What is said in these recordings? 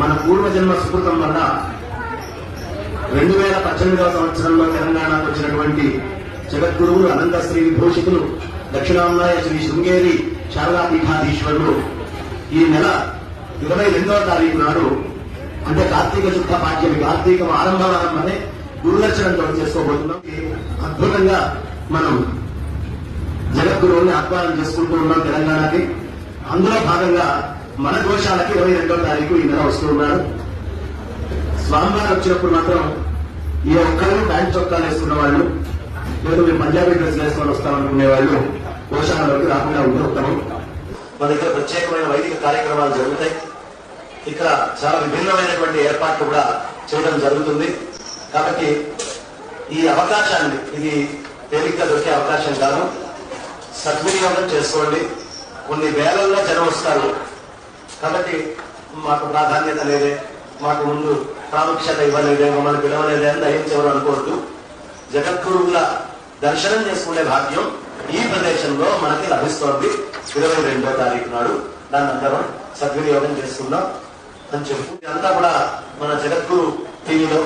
మన పూర్వజన్మ సుకృతం వల్ల రెండు వేల పద్దెనిమిదవ సంవత్సరంలో తెలంగాణకు వచ్చినటువంటి జగద్గురువులు అనంత శ్రీ విభూషితులు దక్షిణామనాయ శ్రీ శృంగేరి శారదాపీఠాధీశ్వరులు ఈ నెల ఇరవై రెండవ తారీఖు నాడు అంటే కార్తీక శుద్ధ పాఠ్యమి కార్తీక ఆరంభవారం అనే గురుదర్శనంతో చేసుకోబోతున్నాం. అద్భుతంగా మనం జగద్గురువుని ఆహ్వానం చేసుకుంటూ ఉన్నాం తెలంగాణకి. అందులో భాగంగా మన దోషాలకి ఇరవై రెండో తారీఖు ఈ నెల వస్తూ ఉన్నారు. స్వామివారు వచ్చినప్పుడు మాత్రం ఈ ఒక్కరు బ్యాంక్ చొక్కాలు వేసుకున్న వాళ్ళు లేదు మేము పంజాబీ డ్రెస్ వేసుకొని వస్తామనుకునే వాళ్ళు దోషాలలోకి రాకుండా ఉంటే ఉత్తమం. మన దగ్గర ప్రత్యేకమైన వైదిక కార్యక్రమాలు జరుగుతాయి. ఇక్కడ చాలా విభిన్నమైనటువంటి ఏర్పాట్లు కూడా చేయడం జరుగుతుంది. కాబట్టి ఈ అవకాశాన్ని ఇది తేలిగ్గా దొరికే అవకాశం కాదు. సద్వినియోగం చేసుకోండి. కొన్ని వేలల్లో జనం వస్తారు కాబట్టి మాకు ప్రాధాన్యత లేదే మాకు ముందు ప్రాముఖ్యత ఇవ్వలేదే మమ్మల్ని పిలవలేదే అని దయించేవారు అనుకోవద్దు. జగద్గురువుల దర్శనం చేసుకునే భాగ్యం ఈ ప్రదేశంలో మనకి లభిస్తోంది. ఇరవై రెండో తారీఖు నాడు దాన్ని అందరం సద్వినియోగం చేసుకుందాం అని చెప్పు. ఇదంతా కూడా మన జగద్గురు టీవీలో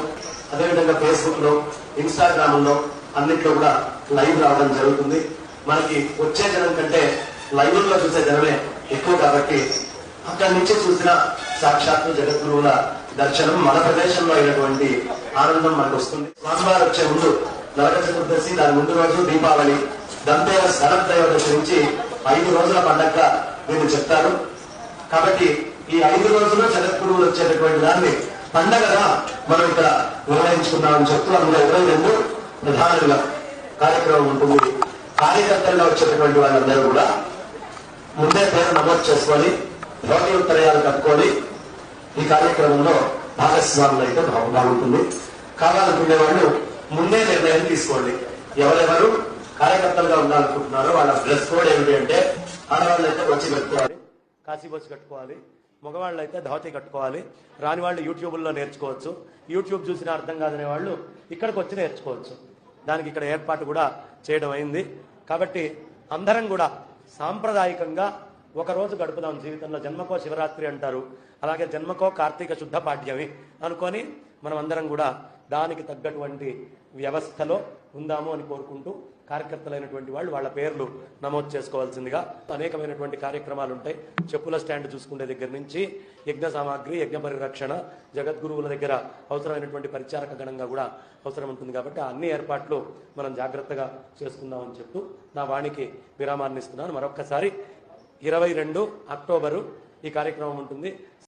అదేవిధంగా ఫేస్బుక్లో ఇన్స్టాగ్రామ్లో అన్నిట్లో కూడా లైవ్ రావడం జరుగుతుంది. మనకి వచ్చే జనం కంటే లైవ్లో చూసే జనమే ఎక్కువ కాబట్టి అక్కడి నుంచి చూసిన సాక్షాత్తు జగద్గురువుల దర్శనం మన ప్రదేశంలో అయినటువంటి ఆనందం మనకు వస్తుంది. స్వామివారు వచ్చే ముందు నరక చతుర్దశి దాని ముందు రోజు దీపావళి దంతేర శరత్రయోదశి నుంచి ఐదు రోజుల పండగ నేను చెప్తారు కాబట్టి ఈ ఐదు రోజులు జగద్గురువులు వచ్చేటటువంటి దాన్ని పండగగా మనం ఇక్కడ నిర్ణయించుకున్నామని చెప్తూ అందులో ఇరవై రెండు ప్రధానంగా కార్యక్రమం ఉంటుంది. కార్యకర్తలుగా వచ్చేటటువంటి వాళ్ళందరూ కూడా ముందే పేరు నమోదు చేసుకొని భోగ్యోత్తరయాలు కట్టుకొని ఈ కార్యక్రమంలో భాగస్వాములు అయితే బాగుంటుంది. కావాలనుకునే వాళ్ళు ముందే నిర్ణయం తీసుకోండి. ఎవరెవరు కార్యకర్తలుగా ఉండాలనుకుంటున్నారో వాళ్ళ డ్రెస్ కోడ్ ఏమిటి అంటే ఆడవాళ్ళు అయితే వచ్చి పెట్టుకోవాలి కాశీబొచ్చి కట్టుకోవాలి మగవాళ్ళు అయితే ధోతి కట్టుకోవాలి రాని వాళ్ళు యూట్యూబ్లో నేర్చుకోవచ్చు. యూట్యూబ్ చూసిన అర్థం కాదనే వాళ్ళు ఇక్కడికి వచ్చి నేర్చుకోవచ్చు. దానికి ఇక్కడ ఏర్పాటు కూడా చేయడం అయింది. కాబట్టి అందరం కూడా సాంప్రదాయకంగా ఒక రోజు గడుపుదాం జీవితంలో. జన్మకో శివరాత్రి అంటారు. అలాగే జన్మకో కార్తీక శుద్ధ పాఠ్యమి అనుకొని మనం అందరం కూడా దానికి తగ్గటువంటి వ్యవస్థలో ఉందాము అని కోరుకుంటూ కార్యకర్తలైనటువంటి వాళ్ళు వాళ్ళ పేర్లు నమోదు చేసుకోవాల్సిందిగా అనేకమైనటువంటి కార్యక్రమాలు ఉంటాయి. చెప్పుల స్టాండ్ చూసుకునే దగ్గర నుంచి యజ్ఞ సామాగ్రి యజ్ఞ పరిరక్షణ జగద్గురువుల దగ్గర అవసరమైనటువంటి పరిచారక గణంగా కూడా అవసరం ఉంటుంది కాబట్టి అన్ని ఏర్పాట్లు మనం జాగ్రత్తగా చేసుకుందామని చెప్తూ నా వాణికి విరామాన్ని ఇస్తున్నాను. మరొక్కసారి ఇరవై రెండు అక్టోబరు ఈ కార్యక్రమం ఉంటుంది.